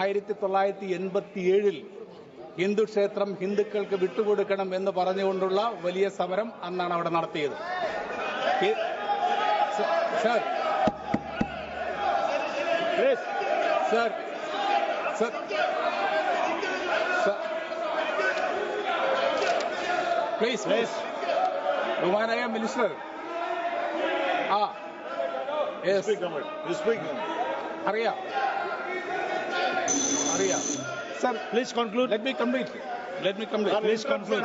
ആയിരത്തി തൊള്ളായിരത്തി എൺപത്തി ഏഴിൽ ഹിന്ദു ക്ഷേത്രം ഹിന്ദുക്കൾക്ക് വിട്ടുകൊടുക്കണം എന്ന് പറഞ്ഞുകൊണ്ടുള്ള വലിയ സമരം അന്നാണ് അവിടെ നടത്തിയത്. Sir. Sir sir sir please please ബഹുമാനായ മിനിസ്റ്റർ ആ അറിയാം അറിയാം sir Please conclude. Let me complete. Let me complete. Please conclude.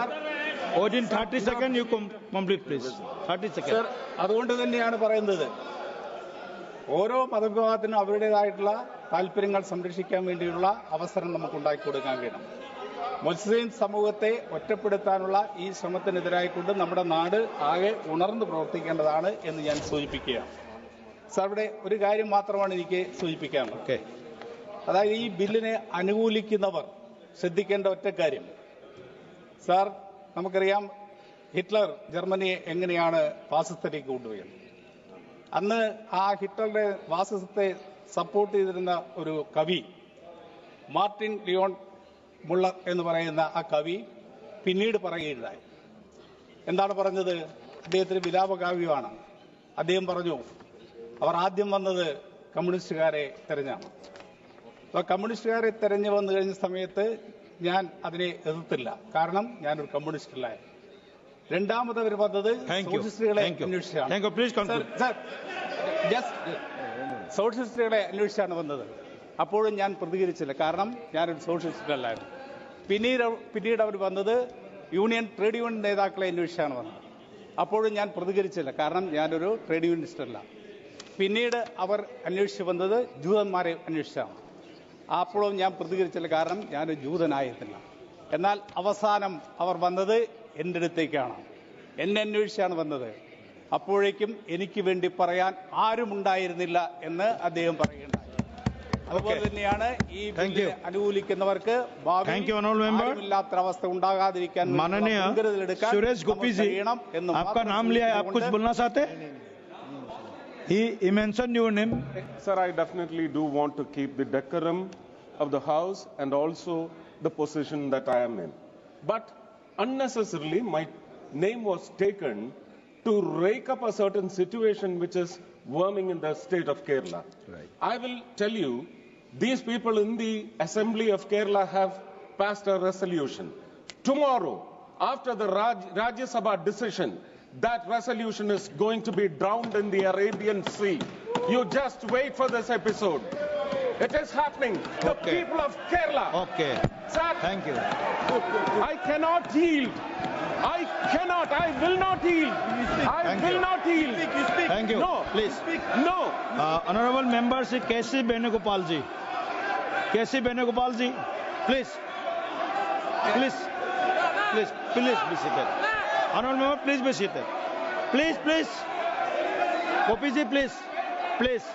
Within 30 seconds, you complete complete, please. 30 sir. അതുകൊണ്ട് തന്നെയാണ് പറയുന്നത് ഓരോ മതവിഭാഗത്തിനും അവരുടേതായിട്ടുള്ള താല്പര്യങ്ങൾ സംരക്ഷിക്കാൻ വേണ്ടിയുള്ള അവസരം നമുക്ക് ഉണ്ടാക്കി കൊടുക്കാൻ കഴിയണം മുസ്ലിം സമൂഹത്തെ ഒറ്റപ്പെടുത്താനുള്ള ഈ ശ്രമത്തിനെതിരായിക്കൊണ്ട് നമ്മുടെ നാട് ആകെ ഉണർന്നു പ്രവർത്തിക്കേണ്ടതാണ് എന്ന് ഞാൻ സൂചിപ്പിക്കുകയാണ് സാർ ഇവിടെ ഒരു കാര്യം മാത്രമാണ് എനിക്ക് സൂചിപ്പിക്കാൻ Okay. അതായത് ഈ ബില്ലിനെ അനുകൂലിക്കുന്നവർ ശ്രദ്ധിക്കേണ്ട ഒറ്റ കാര്യം. സാർ നമുക്കറിയാം ഹിറ്റ്ലർ ജർമ്മനിയെ എങ്ങനെയാണ് ഫാസിസത്തിലേക്ക് കൊണ്ടുപോയത്. അന്ന് ആ ഹിറ്റ്ലറുടെ ഫാസിസത്തെ സപ്പോർട്ട് ചെയ്തിരുന്ന ഒരു കവി മാർട്ടിൻ ലിയോൺ മുള്ളർ എന്ന് പറയുന്ന ആ കവി പിന്നീട് പറയുകയുണ്ടായി. എന്താണ് പറഞ്ഞത്? അദ്ദേഹത്തിന് വിലാപകാവ്യമാണ്. അദ്ദേഹം പറഞ്ഞു അവർ ആദ്യം വന്നത് കമ്മ്യൂണിസ്റ്റുകാരെ തെരഞ്ഞാണ്. അപ്പൊ കമ്മ്യൂണിസ്റ്റുകാരെ തെരഞ്ഞു വന്നു കഴിഞ്ഞ സമയത്ത് ഞാൻ അതിനെ എതിർത്തില്ല. കാരണം ഞാനൊരു കമ്മ്യൂണിസ്റ്റ് അല്ല രണ്ടാമത് അവർ വന്നത്. സോഷ്യലിസ്റ്റുകളെ. അന്വേഷിച്ചാണ്. സോഷ്യലിസ്റ്റുകളെ അന്വേഷിച്ചാണ് വന്നത്. അപ്പോഴും ഞാൻ പ്രതികരിച്ചില്ല. കാരണം ഞാനൊരു സോഷ്യലിസ്റ്റ് അല്ലായിരുന്നു പിന്നീട് പിന്നീട് അവർ വന്നത് യൂണിയൻ ട്രേഡ് യൂണിയൻ നേതാക്കളെ അന്വേഷിച്ചാണ് വന്നത്. അപ്പോഴും ഞാൻ പ്രതികരിച്ചില്ല. കാരണം ഞാനൊരു ട്രേഡ് യൂണിയനിസ്റ്റ് അല്ല പിന്നീട് അവർ അന്വേഷിച്ച് വന്നത് ജൂതന്മാരെ അന്വേഷിച്ചാണ്. അപ്പോഴും ഞാൻ പ്രതികരിച്ചില്ല. കാരണം ഞാൻ ജൂതനായതില്ല എന്നാൽ അവസാനം അവർ വന്നത് എന്റെ അടുത്തേക്കാണ്. എന്നെ അന്വേഷിച്ചാണ് വന്നത്. അപ്പോഴേക്കും എനിക്ക് വേണ്ടി പറയാൻ ആരും ഉണ്ടായിരുന്നില്ല എന്ന് അദ്ദേഹം പറയുന്നത് അതുപോലെ തന്നെയാണ് ഈ അനുകൂലിക്കുന്നവർക്ക് ഇല്ലാത്ത അവസ്ഥ ഉണ്ടാകാതിരിക്കാൻ സുരേഷ് ചെയ്യണം എന്ന് he he mentioned your name Sir, I definitely do want to keep the decorum of the House and also the position that I am in. But unnecessarily, my name was taken to rake up a certain situation which is worming in the state of Kerala. Right. I will tell you, these people in the Assembly of Kerala have passed a resolution. Tomorrow, after the Raj, Rajya Sabha decision, that resolution is going to be drowned in the Arabian Sea. You just wait for this episode. It is happening. The Okay. people of Kerala. okay Sir, thank you I cannot yield. I cannot. I will not yield. I Thank will you. not yield. thank you No. please Speak. No. uh, honorable member Sri KC Benugopal ji KC Benugopal ji please please please please be seated honorable member please be seated please please ji please please